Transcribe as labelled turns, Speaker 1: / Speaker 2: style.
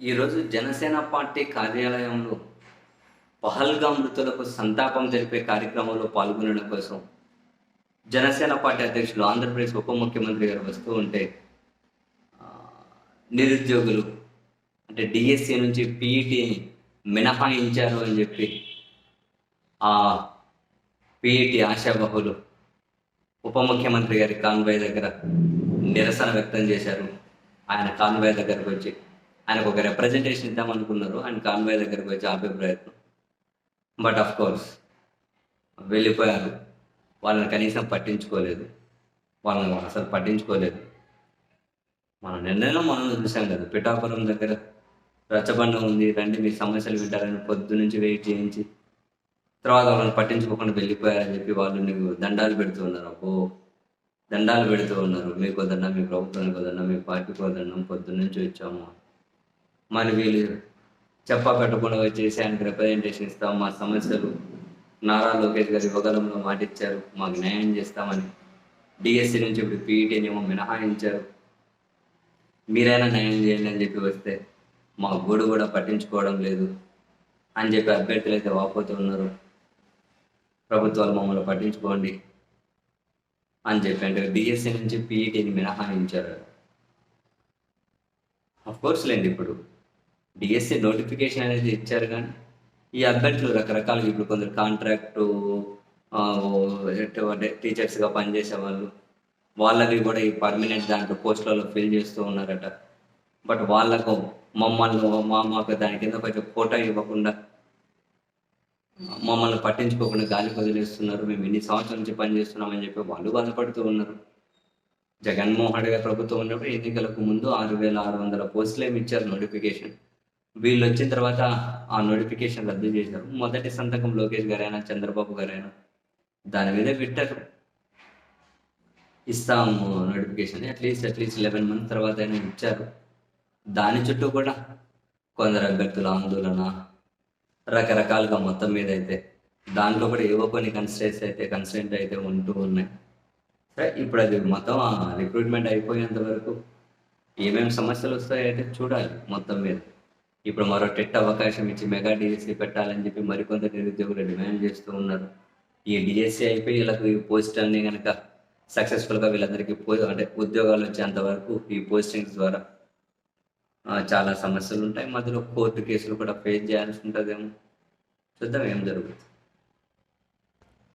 Speaker 1: ఈరోజు జనసేన పార్టీ కార్యాలయంలో పహల్గా మృతులకు సంతాపం తెలిపే కార్యక్రమంలో పాల్గొనడం కోసం జనసేన పార్టీ అధ్యక్షులు ఆంధ్రప్రదేశ్ ఉప ముఖ్యమంత్రి గారు వస్తూ ఉంటే నిరుద్యోగులు అంటే డిఎస్సి నుంచి పీఈటీని మినహాయించారు అని చెప్పి ఆ పీఈటీ ఆశాబహులు ఉప ముఖ్యమంత్రి గారి కాన్వాయ్ దగ్గర నిరసన వ్యక్తం చేశారు. ఆయన కాన్వాయ్ దగ్గరకు వచ్చి ఆయనకు ఒక రిప్రజెంటేషన్ ఇద్దాం అనుకున్నారు ఆయన కాన్వే దగ్గరకు వచ్చి ఆపే ప్రయత్నం. బట్ ఆఫ్ కోర్స్ వెళ్ళిపోయారు. వాళ్ళని కనీసం పట్టించుకోలేదు. వాళ్ళని అసలు పట్టించుకోలేదు. మన నిర్ణయం మనం చూసాం కదా పిఠాపురం దగ్గర రచ్చబండ ఉంది. రండి మీ సమస్యలు వింటారని పొద్దు నుంచి వెయిట్ చేయించి తర్వాత వాళ్ళని పట్టించుకోకుండా వెళ్ళిపోయారని చెప్పి వాళ్ళు నీకు దండాలు పెడుతూ ఉన్నారు. అబ్బో దండాలు పెడుతూ ఉన్నారు. మీకు వదన్నా మీ ప్రభుత్వానికి వదన్నా మీ పార్టీకి దండం పొద్దు నుంచి వచ్చాము. మరి వీళ్ళు చెప్పా పెట్టకుండా వచ్చేసి ఆయనకు రిప్రజెంటేషన్ ఇస్తాం మా సమస్యలు నారా లోకేష్ గారి యువగలంలో మాటిచ్చారు మాకు న్యాయం చేస్తామని డిఎస్సి నుంచి ఇప్పుడు పీఈటీనేమో మినహాయించారు. మీరైనా న్యాయం చేయండి అని చెప్పి వస్తే మా గోడు కూడా పట్టించుకోవడం లేదు అని చెప్పి అభ్యర్థులు అయితే వాపోతూ ఉన్నారు. ప్రభుత్వాలు మమ్మల్ని పట్టించుకోండి అని చెప్పి అంటే డిఎస్సి నుంచి పీఈటీని మినహాయించారు. కోర్స్ లేండి ఇప్పుడు. డిఎస్సి నోటిఫికేషన్ అనేది ఇచ్చారు కానీ ఈ అభ్యర్థులు రకరకాలుగా ఇప్పుడు కొందరు కాంట్రాక్టు టీచర్స్గా పనిచేసే వాళ్ళు వాళ్ళకి కూడా ఈ పర్మనెంట్ దాంట్లో పోస్టులలో ఫిల్ చేస్తూ ఉన్నారట. బట్ వాళ్ళకు మమ్మల్ని మా మాకు దాని కింద కొంచెం కోటా ఇవ్వకుండా మమ్మల్ని పట్టించుకోకుండా గాలి వదిలేస్తున్నారు. మేము ఎన్ని సంవత్సరాల నుంచి పనిచేస్తున్నామని చెప్పి వాళ్ళు బాధపడుతూ ఉన్నారు. జగన్మోహన్ రెడ్డి గారి ప్రభుత్వం ఉన్నప్పుడు ఎన్నికలకు ముందు ఆరు వేల ఆరు వందల పోస్టులు ఏమి ఇచ్చారు నోటిఫికేషన్ వీళ్ళు వచ్చిన తర్వాత ఆ నోటిఫికేషన్ రద్దు చేశారు. మొదటి సంతకం లోకేష్ గారైనా చంద్రబాబు గారైనా దాని మీద పెట్టారు. ఇస్తాము notification at least at least eleven month తర్వాత అయినా ఇచ్చారు. దాని చుట్టూ కూడా కొందరు అభ్యర్థుల ఆందోళన రకరకాలుగా మొత్తం మీద అయితే దాంట్లో కూడా ఏవో కొన్ని కన్స్టెంట్స్ అయితే కన్స్టెంట్ అయితే ఉంటూ ఉన్నాయి. సరే ఇప్పుడు అది మొత్తం రిక్రూట్మెంట్ అయిపోయేంత వరకు ఏమేమి సమస్యలు వస్తాయో అయితే చూడాలి మొత్తం మీద. ఇప్పుడు మరో టెట్ అవకాశం ఇచ్చి మెగా డిఎస్సి పెట్టాలని చెప్పి మరికొంత నిరుద్యోగులు డిమాండ్ చేస్తూ ఉన్నారు. ఈ డిఎస్సి అయిపోయి వీళ్ళకి ఈ పోస్ట్ కనుక సక్సెస్ఫుల్గా వీళ్ళందరికీ పో అంటే ఉద్యోగాలు వచ్చేంత వరకు ఈ పోస్టింగ్స్ ద్వారా చాలా సమస్యలు ఉంటాయి. మధ్యలో కోర్టు కేసులు కూడా ఫేస్ చేయాల్సి ఉంటుందేమో. చూద్దాం ఏం జరుగుతుంది.